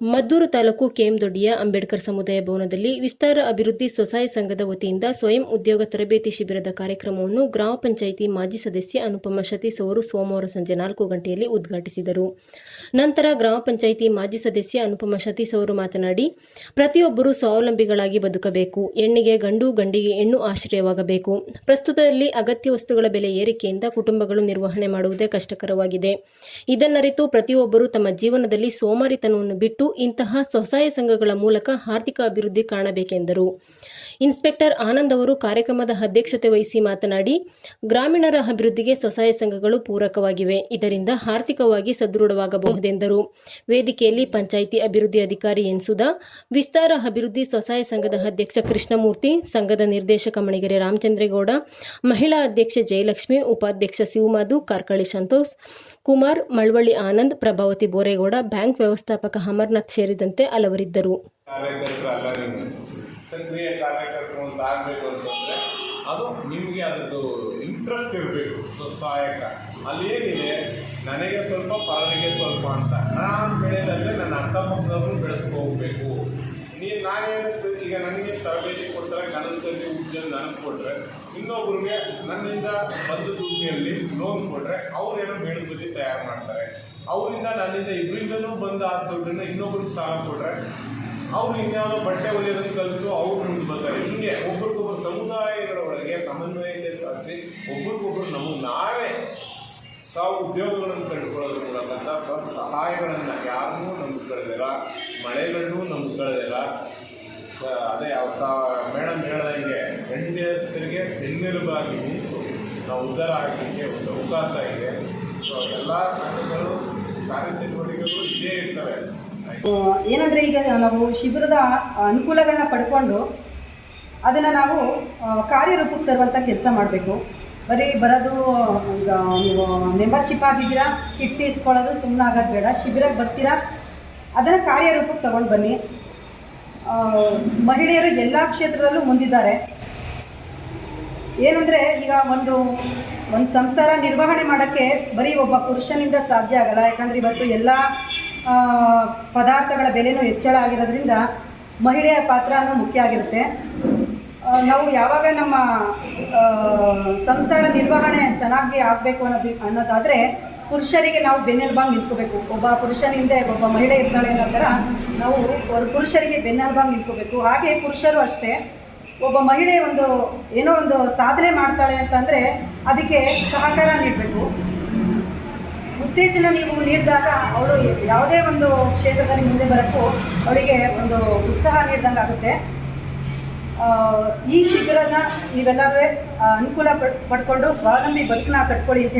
ಮದ್ದೂರು ತಾಲೂಕು ಕೆಎಂದೊಡ್ಡಿಯ ಅಂಬೇಡ್ಕರ್ ಸಮುದಾಯ ಭವನದಲ್ಲಿ ವಿಸ್ತಾರ ಅಭಿವೃದ್ಧಿ ಸ್ವಸಹಾಯ ಸಂಘದ ವತಿಯಿಂದ ಸ್ವಯಂ ಉದ್ಯೋಗ ತರಬೇತಿ ಶಿಬಿರದ ಕಾರ್ಯಕ್ರಮವನ್ನು ಗ್ರಾಮ ಪಂಚಾಯಿತಿ ಮಾಜಿ ಸದಸ್ಯ ಅನುಪಮ ಸತೀಶ್ ಅವರು ಸೋಮವಾರ ಸಂಜೆ ನಾಲ್ಕು ಗಂಟೆಯಲ್ಲಿ ಉದ್ಘಾಟಿಸಿದರು. ನಂತರ ಗ್ರಾಮ ಪಂಚಾಯಿತಿ ಮಾಜಿ ಸದಸ್ಯೆ ಅನುಪಮ ಸತೀಶ್ ಅವರು ಮಾತನಾಡಿ, ಪ್ರತಿಯೊಬ್ಬರು ಸ್ವಾವಲಂಬಿಗಳಾಗಿ ಬದುಕಬೇಕು, ಹೆಣ್ಣಿಗೆ ಗಂಡು ಗಂಡಿಗೆ ಹೆಣ್ಣು ಆಶ್ರಯವಾಗಬೇಕು. ಪ್ರಸ್ತುತದಲ್ಲಿ ಅಗತ್ಯ ವಸ್ತುಗಳ ಬೆಲೆ ಏರಿಕೆಯಿಂದ ಕುಟುಂಬಗಳು ನಿರ್ವಹಣೆ ಮಾಡುವುದೇ ಕಷ್ಟಕರವಾಗಿದೆ. ಇದನ್ನರಿತು ಪ್ರತಿಯೊಬ್ಬರು ತಮ್ಮ ಜೀವನದಲ್ಲಿ ಸೋಮಾರಿತನವನ್ನು ಬಿಟ್ಟು ಇಂತಹ ಸ್ವಸಹಾಯ ಸಂಘಗಳ ಮೂಲಕ ಆರ್ಥಿಕ ಅಭಿವೃದ್ಧಿ ಕಾಣಬೇಕೆಂದರು. ಇನ್ಸ್ಪೆಕ್ಟರ್ ಆನಂದ್ ಅವರು ಕಾರ್ಯಕ್ರಮದ ಅಧ್ಯಕ್ಷತೆ ವಹಿಸಿ ಮಾತನಾಡಿ, ಗ್ರಾಮೀಣರ ಅಭಿವೃದ್ಧಿಗೆ ಸ್ವಸಹಾಯ ಸಂಘಗಳು ಪೂರಕವಾಗಿವೆ. ಇದರಿಂದ ಆರ್ಥಿಕವಾಗಿ ಸದೃಢವಾಗಬಹುದೆಂದರು. ವೇದಿಕೆಯಲ್ಲಿ ಪಂಚಾಯಿತಿ ಅಭಿವೃದ್ಧಿ ಅಧಿಕಾರಿ ಎನ್ ಸುಧಾ, ವಿಸ್ತಾರ ಅಭಿವೃದ್ಧಿ ಸ್ವಸಹಾಯ ಸಂಘದ ಅಧ್ಯಕ್ಷ ಕೃಷ್ಣಮೂರ್ತಿ, ಸಂಘದ ನಿರ್ದೇಶಕ ಮಣಿಗೆರೆ ರಾಮಚಂದ್ರೇಗೌಡ, ಮಹಿಳಾ ಅಧ್ಯಕ್ಷೆ ಜಯಲಕ್ಷ್ಮಿ, ಉಪಾಧ್ಯಕ್ಷ ಶಿವಮಾಧು, ಕಾರ್ಕಳಿ ಸಂತೋಷ್, ಕುಮಾರ್, ಮಳವಳ್ಳಿ ಆನಂದ್, ಪ್ರಭಾವತಿ ಬೋರೇಗೌಡ, ಬ್ಯಾಂಕ್ ವ್ಯವಸ್ಥಾಪಕ ಅಮರ್ನಾಥ್ ಸೇರಿದಂತೆ ಹಲವರಿದ್ದರು. ಸಕ್ರಿಯ ಕಾರ್ಯಕರ್ತರು ಅಂತ ಆಗಬೇಕು ಅಂತಂದರೆ ಅದು ನಿಮಗೆ ಅದರದ್ದು ಇಂಟ್ರೆಸ್ಟ್ ಇರಬೇಕು, ಸ್ವಸಹಾಯಕ. ಅಲ್ಲಿ ಏನಿದೆ? ನನಗೆ ಸ್ವಲ್ಪ, ಪರನಿಗೆ ಸ್ವಲ್ಪ ಅಂತ. ನಾನು ಬೆಳೆಯೋದಂದರೆ ನನ್ನ ಅಕ್ಕಪಕ್ಕದವ್ರನ್ನ ಬೆಳೆಸ್ಕೋಬೇಕು. ನೀನು ನಾನೇನು ಈಗ ನನಗೆ ತರಬೇತಿ ಕೊಡ್ತಾರೆ ಕನಸಲ್ಲಿ ಉದ್ಯೋಗ ನನಗೆ ಕೊಟ್ಟರೆ ಇನ್ನೊಬ್ರಿಗೆ ನನ್ನಿಂದ ಬಂದು ದುಡ್ಡಿನಲ್ಲಿ ಲೋನ್ ಕೊಟ್ಟರೆ ಅವ್ರೇನೋ ಬೇಡ ಬದಿ ತಯಾರು ಮಾಡ್ತಾರೆ. ಅವರಿಂದ ನನ್ನಿಂದ ಇಬ್ಬರಿಂದನೂ ಬಂದ ಆ ದುಡ್ಡನ್ನು ಇನ್ನೊಬ್ರಿಗೆ ಸಾಲ ಕೊಟ್ಟರೆ ಅವ್ರು ಇನ್ಯಾವುದೋ ಬಟ್ಟೆ ಹೊಲಿಯೋದನ್ನು ಕಲಿತು ಅವ್ರು ಮುಂದೆ ಬರ್ತಾರೆ ಹಿಂಗೆ ಒಬ್ರಿಗೊಬ್ರು ಸಮುದಾಯಗಳ ಒಳಗೆ ಸಮನ್ವಯತೆ ಸಾಧಿಸಿ ಒಬ್ರಿಗೊಬ್ರು ನಮಗೆ ನಾವೇ ಸ್ವ ಉದ್ಯೋಗಗಳನ್ನು ಕಂಡುಕೊಳ್ಳೋದ್ರ ಮೂಲಕ ಸ್ವ ಸಹಾಯಗಳನ್ನು ಯಾರನ್ನೂ ಕಳೆದಿಲ್ಲ, ಮಳೆಗಳನ್ನೂ ನಮ್ಗೆ ಕಳೆದಿಲ್ಲ. ಅದೇ ಅವತ್ತ ಮೇಡಮ್ ಹೇಳ್ದಂಗೆ ಹೆಂಡತಿಯರಿಗೆ ಬೆನ್ನೆಲುಬಾಗಿ ನಿಂತು ನಾವು ಉದ್ಧಾರ ಆಗಲಿಕ್ಕೆ ಒಂದು ಅವಕಾಶ ಇದೆ. ಸೊ ಎಲ್ಲ ಸಂಘಗಳು ಏನಂದರೆ ಈಗ ನಾವು ಶಿಬಿರದ ಅನುಕೂಲಗಳನ್ನ ಪಡ್ಕೊಂಡು ಅದನ್ನು ನಾವು ಕಾರ್ಯರೂಪಕ್ಕೆ ತರುವಂಥ ಕೆಲಸ ಮಾಡಬೇಕು. ಬರೀ ಬರೋದು, ಈಗ ನೀವು ಮೆಂಬರ್ಶಿಪ್ ಆಗಿದ್ದೀರಾ, ಕಿಟ್ ಇಸ್ಕೊಳ್ಳೋದು ಸುಮ್ಮನೆ ಆಗೋದು ಬೇಡ, ಶಿಬಿರಕ್ಕೆ ಬರ್ತೀರಾ, ಅದನ್ನು ಕಾರ್ಯರೂಪಕ್ಕೆ ತಗೊಂಡು ಬನ್ನಿ. ಮಹಿಳೆಯರು ಎಲ್ಲ ಕ್ಷೇತ್ರದಲ್ಲೂ ಮುಂದಿದ್ದಾರೆ. ಏನಂದರೆ ಈಗ ಒಂದು ಒಂದು ಸಂಸಾರ ನಿರ್ವಹಣೆ ಮಾಡೋಕ್ಕೆ ಬರೀ ಒಬ್ಬ ಪುರುಷನಿಂದ ಸಾಧ್ಯ ಆಗಲ್ಲ. ಯಾಕಂದರೆ ಇವತ್ತು ಎಲ್ಲ ಪದಾರ್ಥಗಳ ಬೆಲೆನೂ ಹೆಚ್ಚಳ ಆಗಿರೋದ್ರಿಂದ ಮಹಿಳೆಯ ಪಾತ್ರನೂ ಮುಖ್ಯ ಆಗಿರುತ್ತೆ. ನಾವು ಯಾವಾಗ ನಮ್ಮ ಸಂಸಾರ ನಿರ್ವಹಣೆ ಚೆನ್ನಾಗಿ ಆಗಬೇಕು ಅನ್ನೋದು, ಅನ್ನೋದಾದರೆ ಪುರುಷರಿಗೆ ನಾವು ಬೆನ್ನೆಲುಬಾಗಿ ನಿಂತ್ಕೋಬೇಕು. ಒಬ್ಬ ಪುರುಷನ ಹಿಂದೆ ಒಬ್ಬ ಮಹಿಳೆ ಇರ್ತಾಳೆ ಅನ್ನೋ ಥರ ನಾವು ಪುರುಷರಿಗೆ ಬೆನ್ನೆಲುಬಾಗಿ ನಿಂತ್ಕೋಬೇಕು. ಹಾಗೆ ಪುರುಷರು ಅಷ್ಟೇ ಒಬ್ಬ ಮಹಿಳೆ ಒಂದು ಏನೋ ಒಂದು ಸಾಧನೆ ಮಾಡ್ತಾಳೆ ಅಂತಂದರೆ ಅದಕ್ಕೆ ಸಹಕಾರ ನೀಡಬೇಕು. ಉತ್ತೇಜನ ನೀವು ನೀಡಿದಾಗ ಅವಳು ಯಾವುದೇ ಒಂದು ಕ್ಷೇತ್ರದಲ್ಲಿ ಮುಂದೆ ಬರೋಕ್ಕೂ ಅವಳಿಗೆ ಒಂದು ಉತ್ಸಾಹ ನೀಡ್ದಂಗೆ ಆಗುತ್ತೆ. ಈ ಶಿಬಿರನ ನೀವೆಲ್ಲರೂ ಅನುಕೂಲ ಪಡ್, ಪಡ್ಕೊಂಡು ಸ್ವಾವಲಂಬಿ ಬದುಕನ್ನ ಕಟ್ಕೊಳ್ಳಿ ಅಂತ